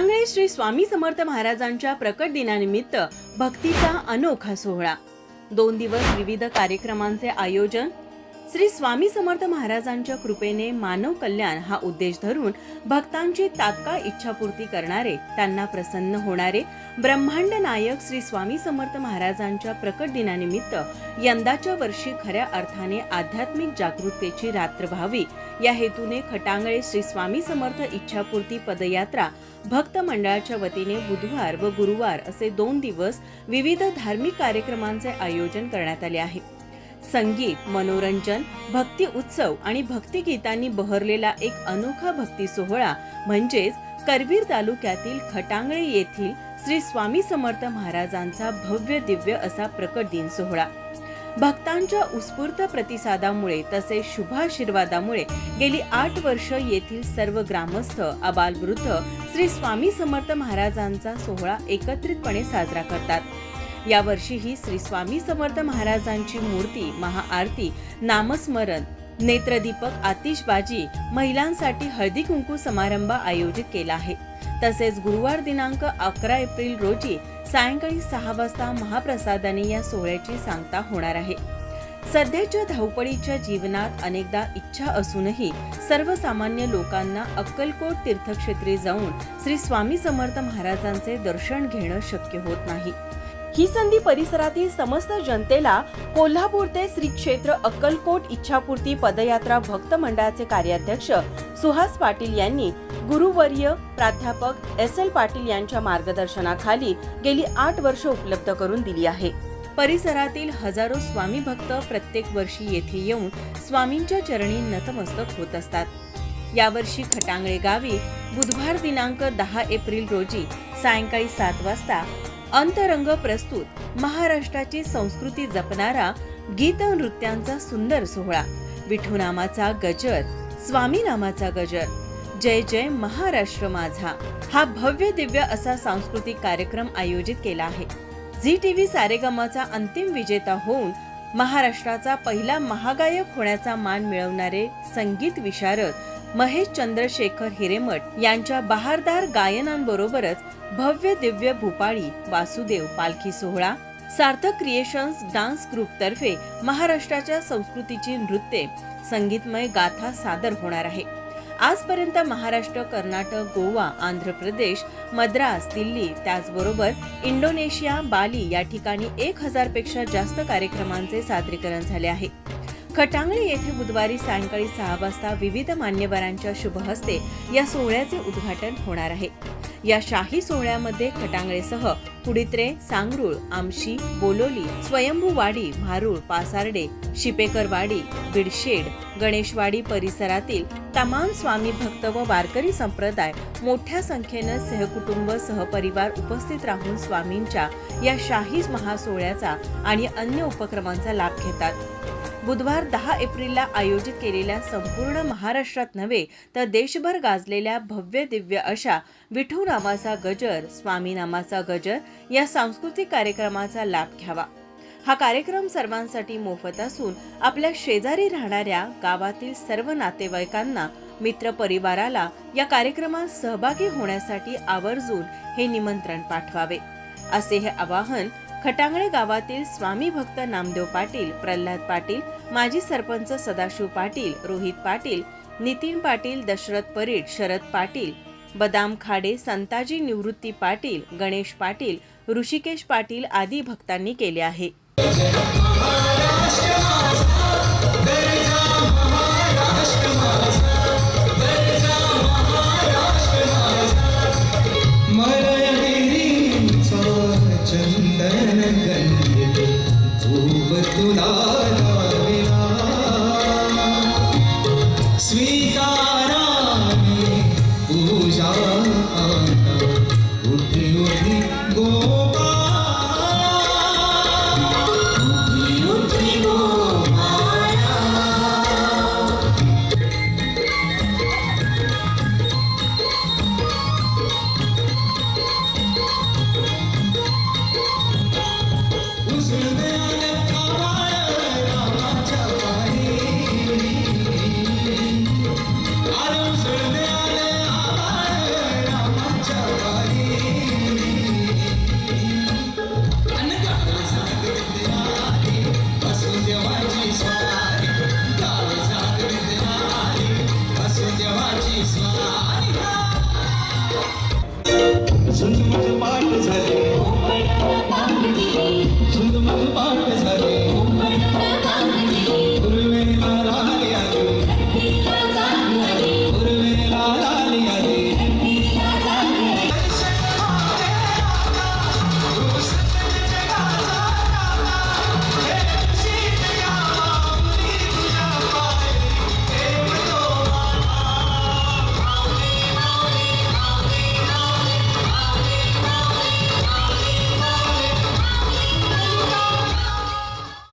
खटांगळे श्री स्वामी समर्थ महाराजांच्या प्रकट दिनानिमित्त भक्तीचा अनोखा सोहळा. दोन दिवस विविध कार्यक्रमांचे आयोजन श्री स्वामी समर्थ महाराजांच्या कृपेने मानव कल्याण हा उद्देश धरून भक्तांची तात्काळ इच्छापूर्ती करणारे त्यांना प्रसन्न होणारे ब्रह्मांड नायक श्री स्वामी समर्थ महाराजांच्या प्रकट दिनानिमित्त यंदाच्या वर्षी खऱ्या अर्थाने आध्यात्मिक जागृततेची रात्र व्हावी. या हेतूने खटांगळे श्री स्वामी समर्थ इच्छापूर्ती पदयात्रा भक्त मंडळाच्या वतीने बुधवार व गुरुवार असे दोन दिवस विविध धार्मिक कार्यक्रमांचे आयोजन करण्यात आले आहे. संगीत मनोरंजन भक्ती उत्सव आणि भक्तिगीतांनी बहरलेला एक अनोखा भक्ती सोहळा म्हणजेच करवीर तालुक्यातील खटांगळे येथील श्री स्वामी समर्थ महाराजांचा भव्य दिव्य असा प्रकट दिन सोहळा. भक्तांच्या उत्स्फूर्त प्रतिसादामुळे तसेच शुभाशीर्वादामुळे गेली आठ वर्ष येथील सर्व ग्रामस्थ अबालवृद्ध श्री स्वामी समर्थ महाराजांचा सोहळा एकत्रितपणे साजरा करतात. यावर्षीही श्री स्वामी समर्थ महाराजांची मूर्ती महाआरती नामस्मरण नेत्रदीपक आतिषबाजी महिलांसाठी हळदी कुंकू समारंभ आयोजित केला आहे. तसेच गुरुवार दिनांक अकरा एप्रिल रोजी सायंकाळी सहा वाजता महाप्रसादाने या सोहळ्याची सांगता होणार आहे. सध्याच्या धावपळीच्या जीवनात अनेकदा इच्छा असूनही सर्वसामान्य लोकांना अक्कलकोट तीर्थक्षेत्री जाऊन श्री स्वामी समर्थ महाराजांचे दर्शन घेणं शक्य होत नाही. ही संधी परिसरातील समस्त जनतेला कोल्हापूर ते श्री क्षेत्र अक्कलकोट इच्छापूर्ती पदयात्रा भक्त मंडळाचे कार्याध्यक्ष सुहास पाटील यांनी गुरुवर्य प्राध्यापक एस एल पाटील यांच्या मार्गदर्शनाखाली गेली आठ वर्ष उपलब्ध करून दिली आहे. परिसरातील हजारो स्वामी भक्त प्रत्येक वर्षी येथे येऊन स्वामींच्या चरणी नतमस्तक होत असतात. यावर्षी खटांगळे गावी बुधवार दिनांक दहा एप्रिल रोजी सायंकाळी सात वाजता अंतरंग प्रस्तुत. महाराष्ट्राची संस्कृती जपणारा गीत नृत्यांचा सुंदर सोहळा. विठू नामाचा गजर स्वामी नामाचा गजर. जय जय महाराष्ट्र माझा. हा भव्य दिव्य असा सांस्कृतिक कार्यक्रम आयोजित केला आहे. झी टीव्ही सारेगमाचा अंतिम विजेता होऊन महाराष्ट्राचा पहिला महागायक होण्याचा मान मिळवणारे संगीत विशारद महेश चंद्रशेखर हिरेमठ यांच्या बहारदार गायनांबरोबरच भव्य दिव्य भूपाळी वासुदेव पालखी सोहळा सार्थक क्रिएशन्स डान्स ग्रुप तर्फे महाराष्ट्राच्या संस्कृतीची नृत्ये संगीतमय गाथा सादर होणार आहे. आजपर्यंत महाराष्ट्र कर्नाटक गोवा आंध्र प्रदेश मद्रास दिल्ली त्याचबरोबर इंडोनेशिया बाली या ठिकाणी एक हजारपेक्षा जास्त कार्यक्रमांचे सादरीकरण झाले आहे. खटांगळे येथे बुधवारी सायंकाळी सहा वाजता विविध मान्यवरांच्या शुभहस्ते या सोहळ्याचे उद्घाटन होणार आहे. या शाही सोहळ्यामध्ये खटांगळेसह कुडित्रे सांगरुळ आमशी बोलोली स्वयंभूवाडी भारूळ पासार्डे शिपेकरवाडी बिडशेड गणेशवाडी परिसरातील तमाम स्वामी भक्त व वारकरी संप्रदाय मोठ्या संख्येनं सहकुटुंब सहपरिवार उपस्थित राहून स्वामींच्या या शाही महासोहळ्याचा आणि अन्य उपक्रमांचा लाभ घेतात. बुधवार दहा एप्रिलला आयोजित केलेल्या संपूर्ण महाराष्ट्रात नव्हे तर देशभर गाजलेल्या भव्य दिव्य अशा विठू नामाचा गजर स्वामी नामाचा गजर या सांस्कृतिक कार्यक्रमाचा लाभ घ्यावा. हा कार्यक्रम सर्वांसाठी मोफत असून आपल्या शेजारी राहणाऱ्या गावातील सर्व नातेवाईकांना मित्र परिवाराला या कार्यक्रमात सहभागी होण्यासाठी आवर्जून हे निमंत्रण पाठवावे. असे हे आवाहन खटांगळे गावातील स्वामी भक्त नामदेव पाटील प्रल्हाद पाटील माजी सरपंच सदाशिव पाटील रोहित पाटील नितीन पाटील दशरथ परीड शरद पाटील बदाम खाडे संताजी निवृत्ती पाटील गणेश पाटील ऋषिकेश पाटील आदी भक्तांनी केले आहे. ൂപത്തുനാഥ